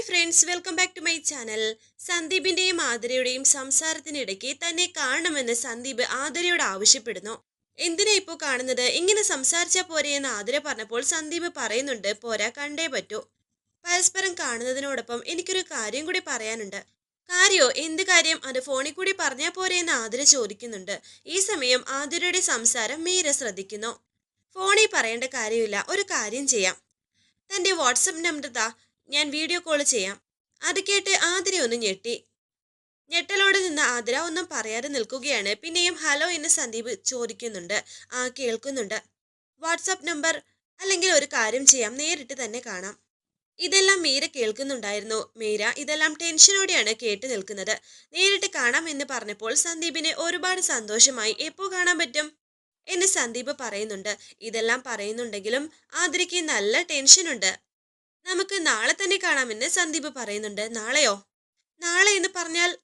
Hi friends welcome back to my channel സന്ദീപിന്റെയും ആതിരയുടെയും സംസാരത്തിനിടയ്ക്ക് തന്നെ കാണണമെന്ന് സന്ദീപ് ആതിരയോട് ആവശ്യപ്പെടുന്നു. എന്തിനാ ഇപ്പോൾ കാണുന്നത്? ഇങ്ങനെ സംസാരിച്ചാൽ പോരെ എന്ന് ആതിര പറഞ്ഞപ്പോൾ സന്ദീപ് പറയുന്നുണ്ട് പോരാ കണ്ടേ പറ്റൂ. പരസ്പരം കാണുന്നതിനോടൊപ്പം എനിക്കൊരു കാര്യം കൂടി പറയാനുണ്ട്. കാര്യോ എന്ത് കാര്യം? അത് ഫോണിൽ കൂടി പറഞ്ഞാൽ പോരെ എന്ന് ആതിര ചോദിക്കുന്നുണ്ട്. ഈ സമയം ആതിരയുടെ സംസാരം മീര ശ്രദ്ധിക്കുന്നു. ഫോണിൽ പറയേണ്ട കാര്യമില്ല ഒരു കാര്യം ചെയ്യാം. തന്റെ വാട്സപ്പ് നമ്പർ താ ഞാൻ വീഡിയോ കോൾ ചെയ്യാം. അത് കേട്ട് ആതിര ഒന്ന് ഞെട്ടി. ഞെട്ടലോട് നിന്ന് ആതിര ഒന്നും പറയാതെ നിൽക്കുകയാണ്. പിന്നെയും ഹലോ എന്ന് സന്ദീപ് ചോദിക്കുന്നുണ്ട്. ആ കേൾക്കുന്നുണ്ട്. വാട്സപ്പ് നമ്പർ അല്ലെങ്കിൽ ഒരു കാര്യം ചെയ്യാം. നേരിട്ട് തന്നെ കാണാം. ഇതെല്ലാം മീര കേൾക്കുന്നുണ്ടായിരുന്നു. മീര ഇതെല്ലാം ടെൻഷനോടെയാണ് കേട്ട് നിൽക്കുന്നത്. നേരിട്ട് കാണാം എന്ന് പറഞ്ഞപ്പോൾ സന്ദീപിന് ഒരുപാട് സന്തോഷമായി. എപ്പോൾ കാണാൻ പറ്റും? എന്ന് സന്ദീപ് പറയുന്നുണ്ട്. ഇതെല്ലാം പറയുന്നുണ്ടെങ്കിലും ആതിരയ്ക്ക് നല്ല ടെൻഷനുണ്ട് നമുക്ക് നാളെ തന്നെ കാണാമെന്ന് സന്ദീപ് പറയുന്നുണ്ട്. നാളെയോ? നാളെ എന്ന് പറഞ്ഞാൽ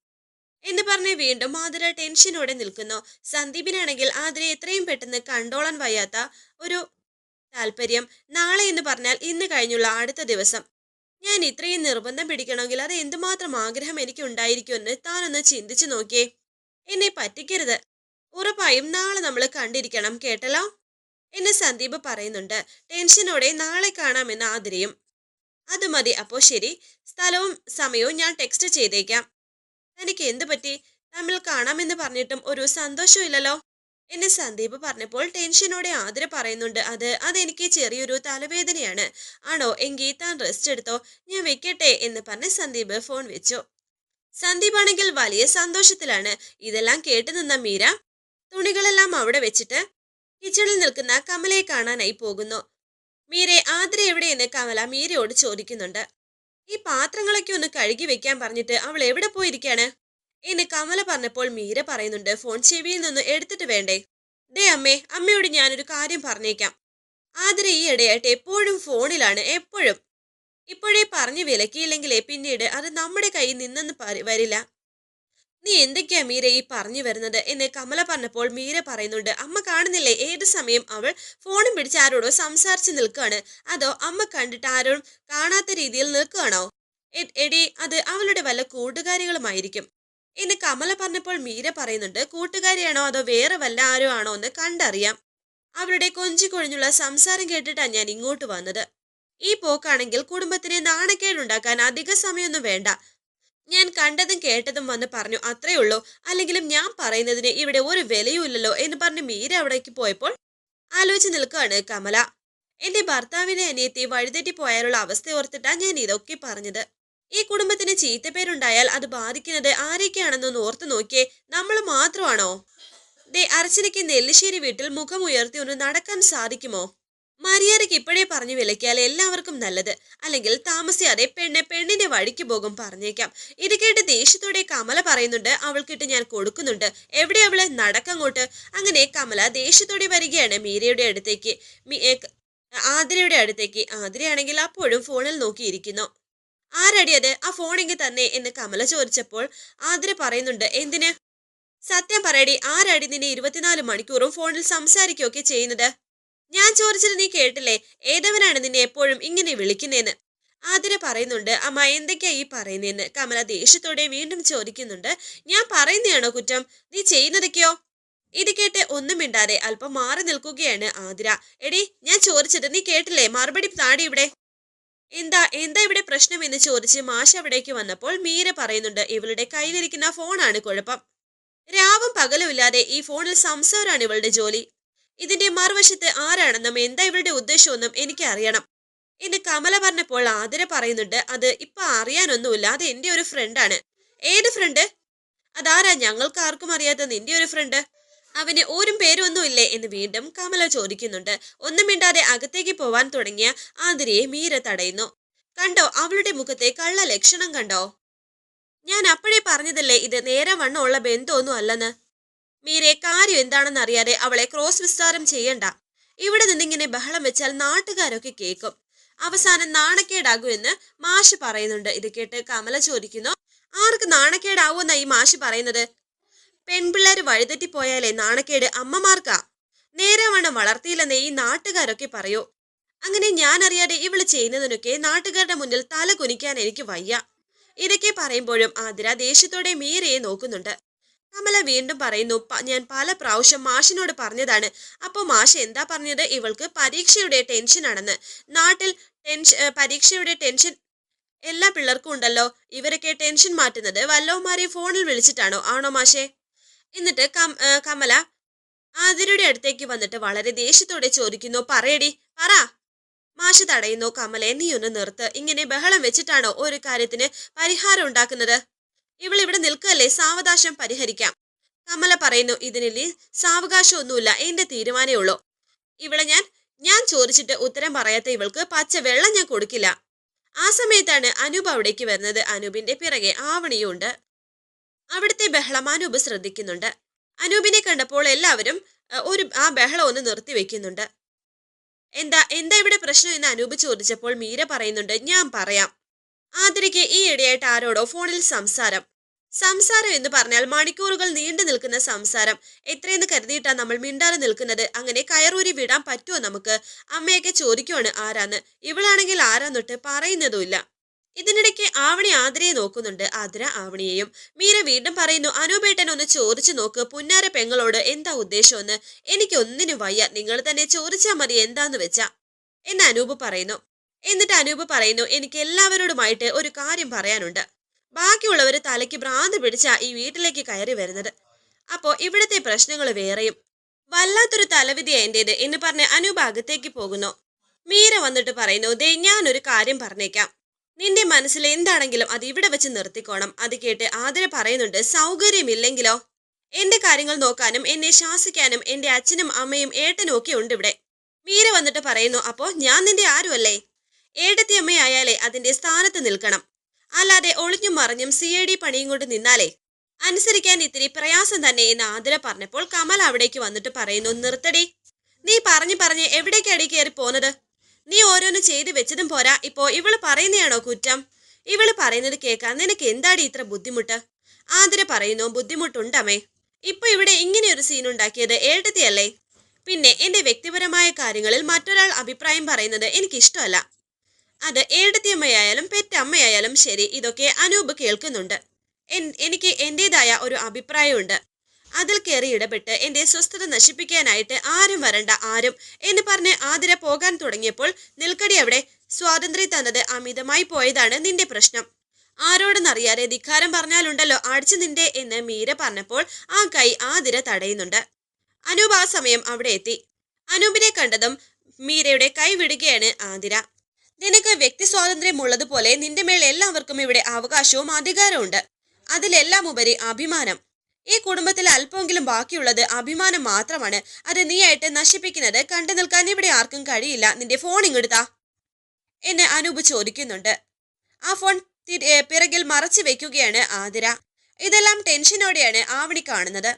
എന്ന് പറഞ്ഞ് വീണ്ടും ആതിര ടെൻഷനോടെ നിൽക്കുന്നു. സന്ദീപിനാണെങ്കിൽ ആതിരയെ എത്രയും പെട്ടെന്ന് കണ്ടോളാൻ വയ്യാത്ത ഒരു താല്പര്യം. നാളെ എന്ന് പറഞ്ഞാൽ ഇന്ന് കഴിഞ്ഞുള്ള അടുത്ത ദിവസം. ഞാൻ ഇത്രയും നിർബന്ധം പിടിക്കണമെങ്കിൽ അത് എന്തുമാത്രം ആഗ്രഹം എനിക്ക് ഉണ്ടായിരിക്കുമെന്ന് താനൊന്ന് ചിന്തിച്ചു നോക്കിയേ. എന്നെ പറ്റിക്കരുത്. ഉറപ്പായും നാളെ നമ്മൾ കണ്ടിരിക്കണം കേട്ടല്ലോ? എന്ന് സന്ദീപ് പറയുന്നുണ്ട്. ടെൻഷനോടെ നാളെ കാണാമെന്ന് ആതിരയും അത് മതി. അപ്പോൾ ശരി. സ്ഥലവും സമയവും ഞാൻ ടെക്സ്റ്റ് ചെയ്തേക്കാം. തനിക്ക് എന്ത് പറ്റി? തമ്മിൽ കാണാമെന്ന് പറഞ്ഞിട്ടും ഒരു സന്തോഷമില്ലല്ലോ എന്നെ സന്ദീപ് പറഞ്ഞപ്പോൾ ടെൻഷനോടെ ആതിര പറയുന്നുണ്ട്. അത് അതെനിക്ക് ചെറിയൊരു തലവേദനയാണ്. ആണോ? എങ്കിൽ താൻ റെസ്റ്റ് എടുത്തോ? ഞാൻ വെക്കട്ടെ എന്ന് പറഞ്ഞ് സന്ദീപ് ഫോൺ വെച്ചു. സന്ദീപ് ആണെങ്കിൽ വലിയ സന്തോഷത്തിലാണ്. ഇതെല്ലാം കേട്ടു നിന്ന മീര തുണികളെല്ലാം അവിടെ വെച്ചിട്ട് കിച്ചണിൽ നിൽക്കുന്ന കമലയെ കാണാനായി പോകുന്നു. മീരെ ആതിര എവിടെയെന്ന് കമല മീരയോട് ചോദിക്കുന്നുണ്ട്. ഈ പാത്രങ്ങളൊക്കെ ഒന്ന് കഴുകി വെക്കാൻ പറഞ്ഞിട്ട് അവൾ എവിടെ പോയിരിക്കാണ്? എന്ന് കമല പറഞ്ഞപ്പോൾ മീര പറയുന്നുണ്ട് ഫോൺ ചെവിയിൽ നിന്ന് എടുത്തിട്ട് വേണ്ടേ? ഡേ അമ്മേ അമ്മയോട് ഞാനൊരു കാര്യം പറഞ്ഞേക്കാം. ആതിര ഈ ഇടയായിട്ട് എപ്പോഴും ഫോണിലാണ് എപ്പോഴും. ഇപ്പോഴേ പറഞ്ഞു വിലക്കിയില്ലെങ്കിലേ പിന്നീട് അത് നമ്മുടെ കയ്യിൽ നിന്നെന്ന് വരില്ല. നീ എന്തൊക്കെയാ മീര ഈ പറഞ്ഞു വരുന്നത്? എന്ന് കമല പറഞ്ഞപ്പോൾ മീര പറയുന്നുണ്ട് അമ്മ കാണുന്നില്ലേ? ഏത് സമയം അവൾ ഫോണും പിടിച്ച് ആരോടോ സംസാരിച്ച് നിൽക്കുകയാണ്. അതോ അമ്മ കണ്ടിട്ട് ആരോടും കാണാത്ത രീതിയിൽ നിൽക്കുകയാണോ? എടി അത് അവളുടെ വല്ല കൂട്ടുകാരികളുമായിരിക്കും. എന്ന് കമല പറഞ്ഞപ്പോൾ മീര പറയുന്നുണ്ട് കൂട്ടുകാരിയാണോ അതോ വേറെ വല്ല ആരോ ആണോ എന്ന് കണ്ടറിയാം. അവരുടെ കൊഞ്ചി കൊഴിഞ്ഞുള്ള സംസാരം കേട്ടിട്ടാണ് ഞാൻ ഇങ്ങോട്ട് വന്നത്. ഈ പോക്കാണെങ്കിൽ കുടുംബത്തിന് നാണക്കേടുണ്ടാക്കാൻ അധിക സമയമൊന്നും വേണ്ട. ഞാൻ കണ്ടതും കേട്ടതും വന്ന് പറഞ്ഞു അത്രേ ഉള്ളൂ. അല്ലെങ്കിലും ഞാൻ പറയുന്നതിന് ഇവിടെ ഒരു വിലയുമില്ലല്ലോ എന്ന് പറഞ്ഞ് മീര അവിടേക്ക് പോയപ്പോൾ ആലോചിച്ച് നിൽക്കുകയാണ് കമല. എന്റെ ഭർത്താവിനെ അനിയത്തി വഴിതെറ്റി പോയാലുള്ള അവസ്ഥ ഓർത്തിട്ടാ ഞാൻ ഇതൊക്കെ പറഞ്ഞത്. ഈ കുടുംബത്തിന് ചീത്തപ്പേരുണ്ടായാൽ അത് ബാധിക്കുന്നത് ആരൊക്കെയാണെന്നൊന്ന് ഓർത്തു നോക്കിയേ. നമ്മൾ മാത്രമാണോ? ദേ അർച്ചനയ്ക്ക് നെല്ലിശ്ശേരി വീട്ടിൽ മുഖമുയർത്തി ഒന്ന് നടക്കാൻ സാധിക്കുമോ? മര്യാദയ്ക്ക് ഇപ്പോഴേ പറഞ്ഞു വിലക്കിയാൽ എല്ലാവർക്കും നല്ലത്. അല്ലെങ്കിൽ താമസിയാതെ പെണ്ണെ പെണ്ണിന്റെ വഴിക്ക് പോകും പറഞ്ഞേക്കാം. ഇത് കേട്ട് ദേഷ്യത്തോടെ കമല പറയുന്നുണ്ട് അവൾക്കിട്ട് ഞാൻ കൊടുക്കുന്നുണ്ട്. എവിടെ അവൾ? നടക്കങ്ങോട്ട്. അങ്ങനെ കമല ദേഷ്യത്തോടെ വരികയാണ് മീരയുടെ അടുത്തേക്ക്. ആതിരയുടെ അടുത്തേക്ക്. ആതിരയാണെങ്കിൽ അപ്പോഴും ഫോണിൽ നോക്കിയിരിക്കുന്നു. ആരടി അത്? ആ ഫോണെങ്കിൽ തന്നെ എന്ന് കമല ചോദിച്ചപ്പോൾ ആതിര പറയുന്നുണ്ട് എന്തിന്? സത്യം പറയടി ആരടി നിന്നെ ഇരുപത്തിനാല് മണിക്കൂറും ഫോണിൽ സംസാരിക്കുകയൊക്കെ ചെയ്യുന്നത്? ഞാൻ ചോദിച്ചത് നീ കേട്ടില്ലേ? ഏതവനാണ് നിന്നെ എപ്പോഴും ഇങ്ങനെ വിളിക്കുന്നേന്ന്? ആതിര പറയുന്നുണ്ട് അമ്മ എന്തൊക്കെയാ ഈ പറയുന്നതെന്ന് കമല ദേഷ്യത്തോടെ വീണ്ടും ചോദിക്കുന്നുണ്ട് ഞാൻ പറയുന്നതാണോ കുറ്റം? നീ ചെയ്യുന്നതൊക്കെയോ? ഇത് കേട്ട് ഒന്നും മിണ്ടാതെ അല്പം മാറി നിൽക്കുകയാണ് ആതിര. എടി ഞാൻ ചോദിച്ചത് നീ കേട്ടില്ലേ? മറുപടി താടി ഇവിടെ. എന്താ എന്താ ഇവിടെ പ്രശ്നം? എന്ന് ചോദിച്ച് മാഷ അവിടേക്ക് വന്നപ്പോൾ മീര പറയുന്നുണ്ട് ഇവളുടെ കയ്യിലിരിക്കുന്ന ഫോണാണ് കുഴപ്പം. രാവും പകലും ഇല്ലാതെ ഈ ഫോണിൽ സംസാരമാണ് ഇവളുടെ ജോലി. ഇതിന്റെ മറുവശത്ത് ആരാണെന്നും എന്താ ഇവരുടെ ഉദ്ദേശമെന്നും എനിക്ക് അറിയണം. എന്ന് കമല പറഞ്ഞപ്പോൾ ആതിര പറയുന്നുണ്ട് അത് ഇപ്പൊ അറിയാനൊന്നുമില്ല അത് എന്റെ ഒരു ഫ്രണ്ടാണ് ഏത് ഫ്രണ്ട് അതാരാ ഞങ്ങൾക്ക് ആർക്കും അറിയാത്ത നിന്റെ ഒരു ഫ്രണ്ട് അവന് ഒരു പേരൊന്നും ഇല്ലേ എന്ന് വീണ്ടും കമല ചോദിക്കുന്നുണ്ട്. ഒന്നും മിണ്ടാതെ അകത്തേക്ക് പോവാൻ തുടങ്ങിയ ആതിരയെ മീര തടയുന്നു. കണ്ടോ അവളുടെ മുഖത്തെ കള്ള ലക്ഷണം കണ്ടോ? ഞാൻ അപ്പോഴേ പറഞ്ഞതല്ലേ ഇത് നേരെ വണ്ണമുള്ള ബന്ധമൊന്നും അല്ലെന്ന്? മീരെ കാര്യം എന്താണെന്ന് അറിയാതെ അവളെ ക്രോസ് വിസ്താരം ചെയ്യണ്ട. ഇവിടെ നിന്നിങ്ങനെ ബഹളം വെച്ചാൽ നാട്ടുകാരൊക്കെ കേൾക്കും. അവസാനം നാണക്കേടാകൂ എന്ന് മാഷ് പറയുന്നുണ്ട്. ഇത് കേട്ട് കമല ചോദിക്കുന്നു ആർക്ക് നാണക്കേടാവുമെന്നാ ഈ മാഷ് പറയുന്നത്? പെൺപിള്ളേർ വഴിതെറ്റി പോയാലേ നാണക്കേട് അമ്മമാർക്കാ? നേരെ വണ്ണം വളർത്തിയില്ലെന്ന് ഈ നാട്ടുകാരൊക്കെ പറയൂ. അങ്ങനെ ഞാൻ അറിയാതെ ഇവൾ ചെയ്യുന്നതിനൊക്കെ നാട്ടുകാരുടെ മുന്നിൽ തല കുനിക്കാൻ എനിക്ക് വയ്യ. ഇതൊക്കെ പറയുമ്പോഴും ആതിര ദേഷ്യത്തോടെ മീരയെ നോക്കുന്നുണ്ട്. കമല വീണ്ടും പറയുന്നു ഞാൻ പല പ്രാവശ്യം മാഷിനോട് പറഞ്ഞതാണ്. അപ്പോൾ മാഷ് എന്താ പറഞ്ഞത്? ഇവൾക്ക് പരീക്ഷയുടെ ടെൻഷനാണെന്ന് നാട്ടിൽ ടെൻഷൻ പരീക്ഷയുടെ ടെൻഷൻ എല്ലാ പിള്ളേർക്കും ഉണ്ടല്ലോ. ഇവരൊക്കെ ടെൻഷൻ മാറ്റുന്നത് വല്ലവന്മാരെയും ഫോണിൽ വിളിച്ചിട്ടാണോ? ആണോ മാഷേ? എന്നിട്ട് കമല ആതിരയുടെ അടുത്തേക്ക് വന്നിട്ട് വളരെ ദേഷ്യത്തോടെ ചോദിക്കുന്നു പറയടി പറ. മാഷ് തടയുന്നു കമലെ നീ ഒന്ന് നിർത്ത്. ഇങ്ങനെ ബഹളം വെച്ചിട്ടാണോ ഒരു കാര്യത്തിന് പരിഹാരം ഉണ്ടാക്കുന്നത്? ഇവൾ ഇവിടെ നിൽക്കല്ലേ സാവകാശം പരിഹരിക്കാം. കമല പറയുന്നു ഇതിനില്ല സാവകാശമൊന്നുമില്ല എന്റെ തീരുമാനമേ ഉള്ളൂ. ഇവിടെ ഞാൻ ഞാൻ ചോദിച്ചിട്ട് ഉത്തരം പറയാത്ത ഇവൾക്ക് പച്ച വെള്ളം ഞാൻ കൊടുക്കില്ല. ആ സമയത്താണ് അനൂപ് അവിടേക്ക് വരുന്നത്. അനൂപിന്റെ പിറകെ ആവണിയുണ്ട് അവിടുത്തെ ബഹളം അനൂപ് ശ്രദ്ധിക്കുന്നുണ്ട്. അനൂപിനെ കണ്ടപ്പോൾ എല്ലാവരും ഒരു ആ ബഹളം ഒന്ന് നിർത്തി വെക്കുന്നുണ്ട്. എന്താ എന്താ ഇവിടെ പ്രശ്നം എന്ന് അനൂപ് ചോദിച്ചപ്പോൾ മീര പറയുന്നുണ്ട് ഞാൻ പറയാം. ആതിരയ്ക്ക് ഈ ഇടയായിട്ട് ആരോടോ ഫോണിൽ സംസാരം. സംസാരം എന്ന് പറഞ്ഞാൽ മണിക്കൂറുകൾ നീണ്ടു നിൽക്കുന്ന സംസാരം. എത്രയെന്ന് കരുതിയിട്ടാണ് നമ്മൾ മിണ്ടാതെ നിൽക്കുന്നത്? അങ്ങനെ കയറൂരി വിടാൻ പറ്റുമോ നമുക്ക്? അമ്മയൊക്കെ ചോദിക്കുവാണ് ആരാന്ന്. ഇവളാണെങ്കിൽ ആരാന്നൊട്ട് പറയുന്നതുമില്ല. ഇതിനിടയ്ക്ക് ആവണി ആതിരയെ നോക്കുന്നുണ്ട്. ആതിര ആവണിയെയും. മീര വീണ്ടും പറയുന്നു അനൂപേട്ടൻ ഒന്ന് ചോദിച്ചു നോക്ക്. പുന്നാര പെങ്ങളോട് എന്താ ഉദ്ദേശമെന്ന്? എനിക്ക് ഒന്നിനും വയ്യ. നിങ്ങൾ തന്നെ ചോദിച്ചാൽ മതി എന്താന്ന് വെച്ചാ. എന്ന് അനൂപ് പറയുന്നു. എന്നിട്ട് അനൂപ് പറയുന്നു എനിക്ക് എല്ലാവരോടുമായിട്ട് ഒരു കാര്യം പറയാനുണ്ട്. ബാക്കിയുള്ളവർ തലയ്ക്ക് ഭ്രാന്ത് പിടിച്ച ഈ വീട്ടിലേക്ക് കയറി വരുന്നത്. അപ്പോ ഇവിടുത്തെ പ്രശ്നങ്ങൾ വേറെയും. വല്ലാത്തൊരു തലവിധി എന്റേത് എന്ന് പറഞ്ഞ് അനൂപ് അകത്തേക്ക് പോകുന്നു. മീര വന്നിട്ട് പറയുന്നു ദേ ഞാനൊരു കാര്യം പറഞ്ഞേക്കാം. നിന്റെ മനസ്സിൽ എന്താണെങ്കിലും അത് ഇവിടെ വെച്ച് നിർത്തിക്കോണം. അത് കേട്ട് ആതിര പറയുന്നുണ്ട് സൗകര്യമില്ലെങ്കിലോ? എന്റെ കാര്യങ്ങൾ നോക്കാനും എന്നെ ശാസിക്കാനും എന്റെ അച്ഛനും അമ്മയും ഏട്ടനും ഒക്കെ ഉണ്ട് ഇവിടെ മീര വന്നിട്ട് പറയുന്നു അപ്പോ ഞാൻ നിന്റെ ആരുമല്ലേ? ഏട്ടത്തി അമ്മയായാലേ അതിന്റെ സ്ഥാനത്ത് നിൽക്കണം. അല്ലാതെ ഒളിഞ്ഞും മറിഞ്ഞും സി ഐ ഡി പണിയും കൊണ്ട് നിന്നാലേ അനുസരിക്കാൻ ഇത്തിരി പ്രയാസം തന്നെ എന്ന് ആതിര പറഞ്ഞപ്പോൾ കമൽ അവിടേക്ക് വന്നിട്ട് പറയുന്നു നിർത്തടി. നീ പറഞ്ഞു പറഞ്ഞ് എവിടേക്കടി കയറി പോന്നത്? നീ ഓരോന്ന് ചെയ്തു വെച്ചതും പോരാ. ഇപ്പോ ഇവൾ പറയുന്നതാണോ കുറ്റം? ഇവൾ പറയുന്നത് കേൾക്കാൻ നിനക്ക് എന്താടി ഇത്ര ബുദ്ധിമുട്ട്? ആതിര പറയുന്നു ബുദ്ധിമുട്ടുണ്ടമ്മേ. ഇപ്പൊ ഇവിടെ ഇങ്ങനെ ഒരു സീൻ ഉണ്ടാക്കിയത് ഏട്ടത്തിയല്ലേ പിന്നെ എന്റെ വ്യക്തിപരമായ കാര്യങ്ങളിൽ മറ്റൊരാൾ അഭിപ്രായം പറയുന്നത് എനിക്കിഷ്ടമല്ല. അത് ഏടത്തിയമ്മയായാലും പെറ്റമ്മയായാലും ശരി ഇതൊക്കെ അനൂപ് കേൾക്കുന്നുണ്ട്. എനിക്ക് എന്റെതായ ഒരു അഭിപ്രായമുണ്ട്. അതിൽ കയറി ഇടപെട്ട് എന്റെ സ്വസ്ഥത നശിപ്പിക്കാനായിട്ട് ആരും വരണ്ട ആരും എന്ന് പറഞ്ഞ് ആതിര പോകാൻ തുടങ്ങിയപ്പോൾ നിൽക്കടി അവിടെ സ്വാതന്ത്ര്യം തന്നത് അമിതമായി പോയതാണ് നിന്റെ പ്രശ്നം. ആരോടെന്നറിയാതെ ധിക്കാരം പറഞ്ഞാലുണ്ടല്ലോ അടിച്ചു നിന്റെ എന്ന് മീര പറഞ്ഞപ്പോൾ ആ കൈ ആതിര തടയുന്നുണ്ട്. അനൂപ് ആ സമയം അവിടെ എത്തി. അനൂപിനെ കണ്ടതും മീരയുടെ കൈ വിടുകയാണ് ആതിര. നിനക്ക് വ്യക്തി സ്വാതന്ത്ര്യം ഉള്ളതുപോലെ നിന്റെ മേൽ എല്ലാവർക്കും ഇവിടെ അവകാശവും അധികാരവും അതിലെല്ലാം ഉപരി അഭിമാനം. ഈ കുടുംബത്തിൽ അല്പമെങ്കിലും ബാക്കിയുള്ളത് അഭിമാനം മാത്രമാണ്. അത് നീയായിട്ട് നശിപ്പിക്കുന്നത് കണ്ടു നിൽക്കാൻ ഇവിടെ ആർക്കും കഴിയില്ല. നിന്റെ ഫോൺ ഇങ്ങെടുത്താ എന്നെ അനൂപ് ചോദിക്കുന്നുണ്ട്. ആ ഫോൺ പിറകിൽ മറച്ചു വെക്കുകയാണ് ആതിര. ഇതെല്ലാം ടെൻഷനോടെയാണ് ആവണി കാണുന്നത്.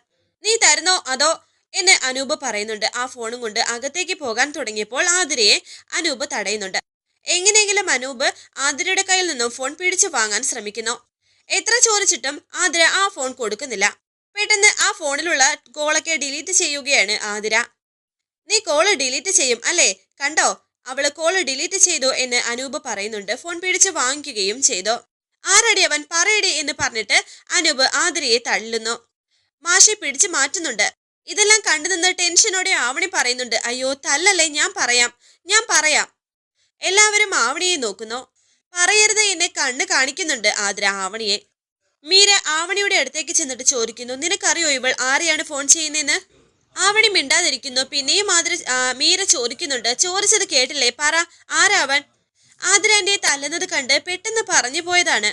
നീ തരുന്നോ അതോ? എന്നെ അനൂപ് പറയുന്നുണ്ട്. ആ ഫോണും കൊണ്ട് അകത്തേക്ക് പോകാൻ തുടങ്ങിയപ്പോൾ ആതിരയെ അനൂപ് തടയുന്നുണ്ട്. എങ്ങനെയെങ്കിലും അനൂപ് ആതിരയുടെ കയ്യിൽ നിന്നും ഫോൺ പിടിച്ചു വാങ്ങാൻ ശ്രമിക്കുന്നു. എത്ര ചോദിച്ചിട്ടും ആതിര ആ ഫോൺ കൊടുക്കുന്നില്ല. പെട്ടെന്ന് ആ ഫോണിലുള്ള കോളൊക്കെ ഡിലീറ്റ് ചെയ്യുകയാണ് ആതിര. നീ കോൾ ഡിലീറ്റ് ചെയ്യും അല്ലേ? കണ്ടോ? അവൾ കോൾ ഡിലീറ്റ് ചെയ്തു എന്ന് അനൂപ് പറയുന്നുണ്ട്. ഫോൺ പിടിച്ച് വാങ്ങിക്കുകയും ചെയ്തു. ആരടി അവൻ? പറയടി എന്ന് പറഞ്ഞിട്ട് അനൂപ് ആതിരയെ തള്ളുന്നു. മാഷെ പിടിച്ചു മാറ്റുന്നുണ്ട്. ഇതെല്ലാം കണ്ടു നിന്ന് ടെൻഷനോടെ ആവണി പറയുന്നുണ്ട്. അയ്യോ തല്ലല്ലേ ഞാൻ പറയാം. ഞാൻ പറയാം. എല്ലാവരും ആവണിയെ നോക്കുന്നു. പറയരുത് എന്നെ കണ്ണ് കാണിക്കുന്നുണ്ട് ആതിര ആവണിയെ. മീര ആവണിയുടെ അടുത്തേക്ക് ചെന്നിട്ട് ചോദിക്കുന്നു നിനക്കറിയോ ഇവൾ ആരെയാണ് ഫോൺ ചെയ്യുന്നതെന്ന് ആവണി മിണ്ടാതിരിക്കുന്നു. പിന്നെയും ആതിര മീര ചോദിക്കുന്നുണ്ട് ചോദിച്ചത് കേട്ടില്ലേ? പറ ആരാവൻ ആതിര എന്നെ തല്ലുന്നത് കണ്ട് പെട്ടെന്ന് പറഞ്ഞു പോയതാണ്.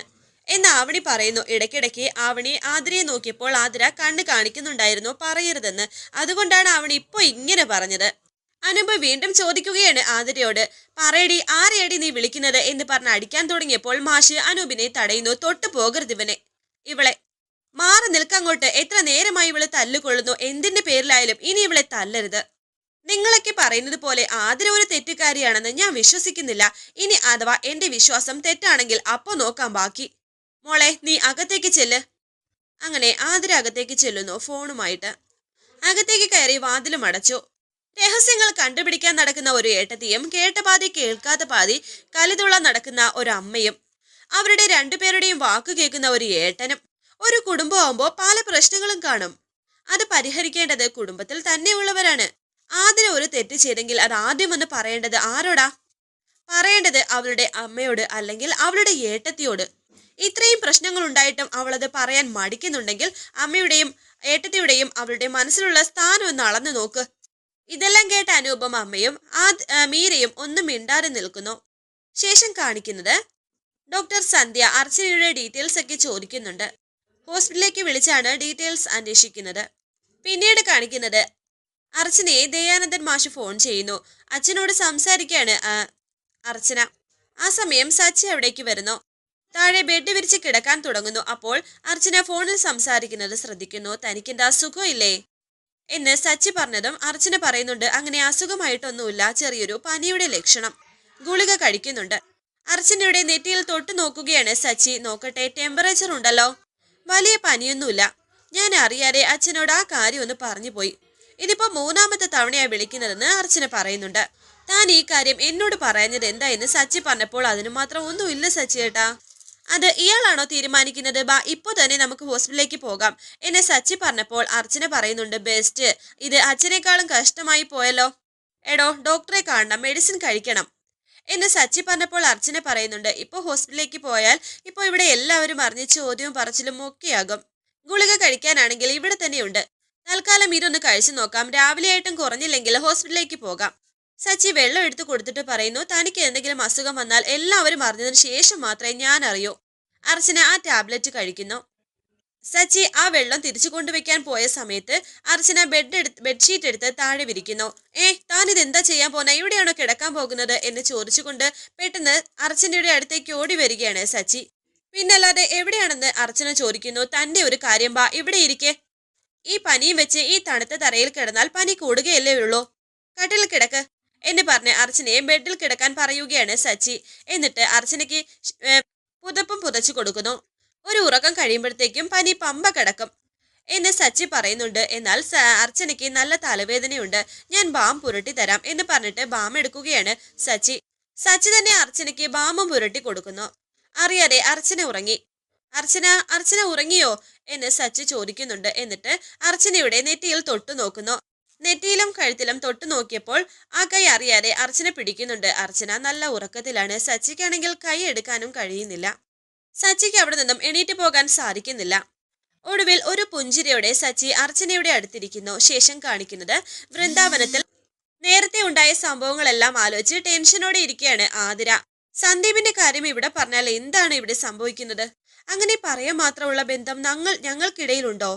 എന്ന് ആവണി പറയുന്നു. ഇടയ്ക്കിടയ്ക്ക് ആവണി ആതിരയെ നോക്കിയപ്പോൾ ആതിര കണ്ണ് കാണിക്കുന്നുണ്ടായിരുന്നു പറയരുതെന്ന്. അതുകൊണ്ടാണ് ആവണി ഇപ്പോൾ ഇങ്ങനെ പറഞ്ഞത്. അനൂപ് വീണ്ടും ചോദിക്കുകയാണ് ആതിരയോട്. പറയടി ആരെയടി നീ വിളിക്കുന്നത്? എന്ന് പറഞ്ഞ് അടിക്കാൻ തുടങ്ങിയപ്പോൾ മാഷ് അനൂപിനെ തടയുന്നു. തൊട്ടു പോകരുത് ഇവനെ. ഇവളെ മാറി നിൽക്കങ്ങോട്ട്. എത്ര നേരമായി ഇവളെ തല്ലുകൊള്ളുന്നു? എന്തിന്റെ പേരിലായാലും ഇനി ഇവളെ തല്ലരുത്. നിങ്ങളൊക്കെ പറയുന്നത് പോലെ ആതിര ഒരു തെറ്റുകാരിയാണെന്ന് ഞാൻ വിശ്വസിക്കുന്നില്ല. ഇനി അഥവാ എന്റെ വിശ്വാസം തെറ്റാണെങ്കിൽ അപ്പോ നോക്കാം ബാക്കി. മോളെ നീ അകത്തേക്ക് ചെല്ല്. അങ്ങനെ ആതിര അകത്തേക്ക് ചെല്ലുന്നു ഫോണുമായിട്ട്. അകത്തേക്ക് കയറി വാതിലും അടച്ചു. രഹസ്യങ്ങൾ കണ്ടുപിടിക്കാൻ നടക്കുന്ന ഒരു ഏട്ടത്തിയും കേട്ട പാതി കേൾക്കാത്ത പാതി കലിതുള്ള നടക്കുന്ന ഒരു അമ്മയും അവരുടെ രണ്ടുപേരുടെയും വാക്ക് കേൾക്കുന്ന ഒരു ഏട്ടനും ഒരു കുടുംബമാകുമ്പോൾ പല പ്രശ്നങ്ങളും കാണും. അത് പരിഹരിക്കേണ്ടത് കുടുംബത്തിൽ തന്നെയുള്ളവരാണ്. ആദ്യം ഒരു തെറ്റ് ചെയ്തെങ്കിൽ അത് ആദ്യം ഒന്ന് പറയേണ്ടത് ആരോടാ? പറയേണ്ടത് അവളുടെ അമ്മയോട് അല്ലെങ്കിൽ അവളുടെ ഏട്ടത്തിയോട്. ഇത്രയും പ്രശ്നങ്ങൾ ഉണ്ടായിട്ടും അവളത് പറയാൻ മടിക്കുന്നുണ്ടെങ്കിൽ അമ്മയുടെയും ഏട്ടത്തിയുടെയും അവളുടെ മനസ്സിലുള്ള സ്ഥാനം ഒന്ന് അളന്നു നോക്ക്. ഇതെല്ലാം കേട്ട അനൂപം അമ്മയും ആ മീരയും ഒന്നും മിണ്ടാതെ നിൽക്കുന്നു. ശേഷം കാണിക്കുന്നത് ഡോക്ടർ സന്ധ്യ അർച്ചനയുടെ ഡീറ്റെയിൽസ് ഒക്കെ ചോദിക്കുന്നുണ്ട്. ഹോസ്പിറ്റലിലേക്ക് വിളിച്ചാണ് ഡീറ്റെയിൽസ് അന്വേഷിക്കുന്നത്. പിന്നീട് കാണിക്കുന്നത് അർച്ചനയെ ദയാനന്ദൻ മാഷ് ഫോൺ ചെയ്യുന്നു. അച്ഛനോട് സംസാരിക്കുകയാണ് അർച്ചന. ആ സമയം സച്ചി അവിടേക്ക് വരുന്നു. താഴെ ബെഡ് വിരിച്ച് കിടക്കാൻ തുടങ്ങുന്നു. അപ്പോൾ അർച്ചന ഫോണിൽ സംസാരിക്കുന്നത് ശ്രദ്ധിക്കുന്നു. തനിക്കെന്താ സുഖമില്ലേ? എന്ന് സച്ചി പറഞ്ഞതും അർച്ചന പറയുന്നുണ്ട്. അങ്ങനെ അസുഖമായിട്ടൊന്നുമില്ല. ചെറിയൊരു പനിയുടെ ലക്ഷണം. ഗുളിക കഴിക്കുന്നുണ്ട്. അർച്ചനയുടെ നെറ്റിയിൽ തൊട്ടു നോക്കുകയാണ് സച്ചി. നോക്കട്ടെ ടെമ്പറേച്ചർ ഉണ്ടല്ലോ. വലിയ പനിയൊന്നുമില്ല. ഞാൻ അറിയാതെ അച്ഛനോട് ആ കാര്യം ഒന്ന് പറഞ്ഞു പോയി. ഇതിപ്പോ മൂന്നാമത്തെ തവണയാണ് വിളിക്കുന്നതെന്ന് അർച്ചന പറയുന്നുണ്ട്. താൻ ഈ കാര്യം എന്നോട് പറയുന്നത് എന്താ എന്ന് സച്ചി പറഞ്ഞപ്പോൾ അതിന് മാത്രം ഒന്നുമില്ല സച്ചി ഏട്ടാ. അത് ഇയാളാണോ തീരുമാനിക്കുന്നത്? ബാ ഇപ്പോൾ തന്നെ നമുക്ക് ഹോസ്പിറ്റലിലേക്ക് പോകാം. എന്നെ സച്ചി പറഞ്ഞപ്പോൾ അർച്ചന പറയുന്നുണ്ട് ബെസ്റ്റ്. ഇത് അച്ഛനേക്കാളും കഷ്ടമായി പോയല്ലോ. എടോ ഡോക്ടറെ കാണണം മെഡിസിൻ കഴിക്കണം. എന്ന് സച്ചി പറഞ്ഞപ്പോൾ അർച്ചന പറയുന്നുണ്ട് ഇപ്പോൾ ഹോസ്പിറ്റലിലേക്ക് പോയാൽ ഇപ്പോൾ ഇവിടെ എല്ലാവരും അറിഞ്ഞ് ചോദ്യവും പറച്ചിലും ഒക്കെയാകും. ഗുളിക കഴിക്കാനാണെങ്കിൽ ഇവിടെ തന്നെയുണ്ട്. തൽക്കാലം ഇതൊന്ന് കഴിച്ചു നോക്കാം. രാവിലെ ആയിട്ടും കുറഞ്ഞില്ലെങ്കിൽ ഹോസ്പിറ്റലിലേക്ക് പോകാം. സച്ചി വെള്ളം എടുത്തു കൊടുത്തിട്ട് പറയുന്നു തനിക്ക് എന്തെങ്കിലും അസുഖം വന്നാൽ എല്ലാവരും അറിഞ്ഞതിന് ശേഷം മാത്രമേ ഞാൻ അറിയൂ അർച്ചന ആ ടാബ്ലറ്റ് കഴിക്കുന്നു. സച്ചി ആ വെള്ളം തിരിച്ചു കൊണ്ടുവയ്ക്കാൻ പോയ സമയത്ത് അർച്ചന ബെഡ് എടുത്ത് ബെഡ്ഷീറ്റ് എടുത്ത് താഴെ വിരിക്കുന്നു. ഏ താൻ ഇത് എന്താ ചെയ്യാൻ പോന്ന? എവിടെയാണോ കിടക്കാൻ പോകുന്നത്? എന്ന് ചോദിച്ചുകൊണ്ട് പെട്ടെന്ന് അർച്ചനയുടെ അടുത്തേക്ക് ഓടി വരികയാണ് സച്ചി. പിന്നല്ലാതെ എവിടെയാണെന്ന് അർച്ചന ചോദിക്കുന്നു തന്റെ ഒരു കാര്യം ബാ ഇവിടെ ഇരിക്കെ. ഈ പനിയും വെച്ച് ഈ തണുത്ത തറയിൽ കിടന്നാൽ പനി കൂടുകയല്ലേ ഉള്ളൂ. കട്ടിൽ കിടക്ക്. എന്ന് പറഞ്ഞ് അർച്ചനയെ ബെഡിൽ കിടക്കാൻ പറയുകയാണ് സച്ചി. എന്നിട്ട് അർച്ചനയ്ക്ക് പുതപ്പും പുതച്ചു കൊടുക്കുന്നു. ഒരു ഉറക്കം കഴിയുമ്പോഴത്തേക്കും പനി പമ്പ കിടക്കും എന്ന് സച്ചി പറയുന്നുണ്ട്. എന്നാൽ അർച്ചനയ്ക്ക് നല്ല തലവേദനയുണ്ട്. ഞാൻ ബാം പുരട്ടി തരാം എന്ന് പറഞ്ഞിട്ട് ബാം എടുക്കുകയാണ് സച്ചി. സച്ചി തന്നെ അർച്ചനയ്ക്ക് ബാമും പുരട്ടി കൊടുക്കുന്നു. അറിയാതെ അർച്ചന ഉറങ്ങി. അർച്ചന അർച്ചന ഉറങ്ങിയോ? എന്ന് സച്ചി ചോദിക്കുന്നുണ്ട്. എന്നിട്ട് അർച്ചനയുടെ നെറ്റിയിൽ തൊട്ടു നോക്കുന്നു നെറ്റിയിലും കഴുത്തിലും തൊട്ടു നോക്കിയപ്പോൾ ആ കൈ അറിയാതെ അർച്ചന പിടിക്കുന്നുണ്ട്. അർച്ചന നല്ല ഉറക്കത്തിലാണ്. സച്ചിക്കാണെങ്കിൽ കൈ എടുക്കാനും കഴിയുന്നില്ല. സച്ചിക്ക് അവിടെ നിന്നും എണീറ്റ് പോകാൻ സാധിക്കുന്നില്ല. ഒടുവിൽ ഒരു പുഞ്ചിരിയോടെ സച്ചി അർച്ചനയുടെ അടുത്തിരിക്കുന്നു. ശേഷം കാണിക്കുന്നത് വൃന്ദാവനത്തിൽ നേരത്തെ ഉണ്ടായ സംഭവങ്ങളെല്ലാം ആലോചിച്ച് ടെൻഷനോടെ ഇരിക്കുകയാണ് ആതിര. സന്ദീപിന്റെ കാര്യം ഇവിടെ പറഞ്ഞാൽ എന്താണ് ഇവിടെ സംഭവിക്കുന്നത്? അങ്ങനെ പറയാൻ മാത്രമുള്ള ബന്ധം ഞങ്ങൾ ഞങ്ങൾക്കിടയിലുണ്ടോ?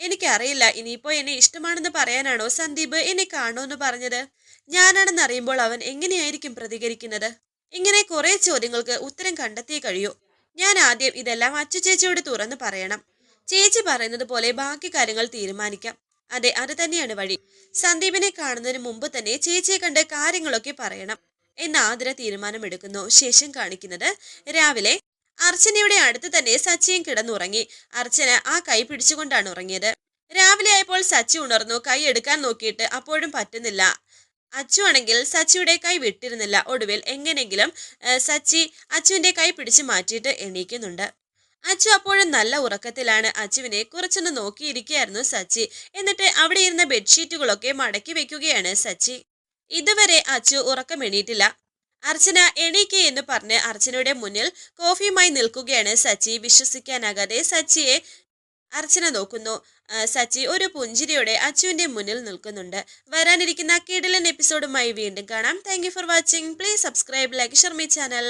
എനിക്കറിയില്ല. ഇനിയിപ്പോ എന്നെ ഇഷ്ടമാണെന്ന് പറയാനാണോ സന്ദീപ് എന്നെ എന്ന് പറഞ്ഞത്? ഞാനാണെന്ന് അറിയുമ്പോൾ അവൻ എങ്ങനെയായിരിക്കും പ്രതികരിക്കുന്നത്? ഇങ്ങനെ കുറെ ചോദ്യങ്ങൾക്ക് ഉത്തരം കണ്ടെത്തിയേ കഴിയൂ. ഞാൻ ആദ്യം ഇതെല്ലാം അച്ചു ചേച്ചിയോട് തുറന്നു പറയണം. ചേച്ചി പറയുന്നത് പോലെ ബാക്കി കാര്യങ്ങൾ തീരുമാനിക്കാം. അതെ അത് തന്നെയാണ് വഴി. സന്ദീപിനെ കാണുന്നതിന് മുമ്പ് തന്നെ ചേച്ചിയെ കണ്ട് കാര്യങ്ങളൊക്കെ പറയണം. എന്ന് ആദര തീരുമാനമെടുക്കുന്നു. ശേഷം കാണിക്കുന്നത് രാവിലെ അർച്ചനയുടെ അടുത്ത് തന്നെ സച്ചിയും കിടന്നുറങ്ങി. അർച്ചന ആ കൈ പിടിച്ചുകൊണ്ടാണ് ഉറങ്ങിയത്. രാവിലെ ആയപ്പോൾ സച്ചി ഉണർന്നു. കൈ എടുക്കാൻ നോക്കിയിട്ട് അപ്പോഴും പറ്റുന്നില്ല. അച്ചു ആണെങ്കിൽ സച്ചിയുടെ കൈ വിട്ടിരുന്നില്ല. ഒടുവിൽ എങ്ങനെങ്കിലും സച്ചി അച്ചുവിന്റെ കൈ പിടിച്ചു മാറ്റിയിട്ട് എണീക്കുന്നുണ്ട്. അച്ചു അപ്പോഴും നല്ല ഉറക്കത്തിലാണ്. അച്ചുവിനെ കുറച്ചൊന്ന് നോക്കിയിരിക്കുകയായിരുന്നു സച്ചി. എന്നിട്ട് അവിടെ ഇരുന്ന ബെഡ്ഷീറ്റുകളൊക്കെ മടക്കി വെക്കുകയാണ് സച്ചി. ഇതുവരെ അച്ചു ഉറക്കം എണീറ്റില്ല. അർച്ചന എണീക്ക് എന്ന് പറഞ്ഞ് അർച്ചനയുടെ മുന്നിൽ കോഫിയുമായി നിൽക്കുകയാണ് സച്ചി. വിശ്വസിക്കാനാകാതെ സച്ചിയെ അർച്ചന നോക്കുന്നു. സച്ചി ഒരു പുഞ്ചിരിയോടെ അച്ചുവിന്റെ മുന്നിൽ നിൽക്കുന്നുണ്ട്. വരാനിരിക്കുന്ന കിടിലൻ എപ്പിസോഡുമായി വീണ്ടും കാണാം. Thank for watching please subscribe like Sharmi channel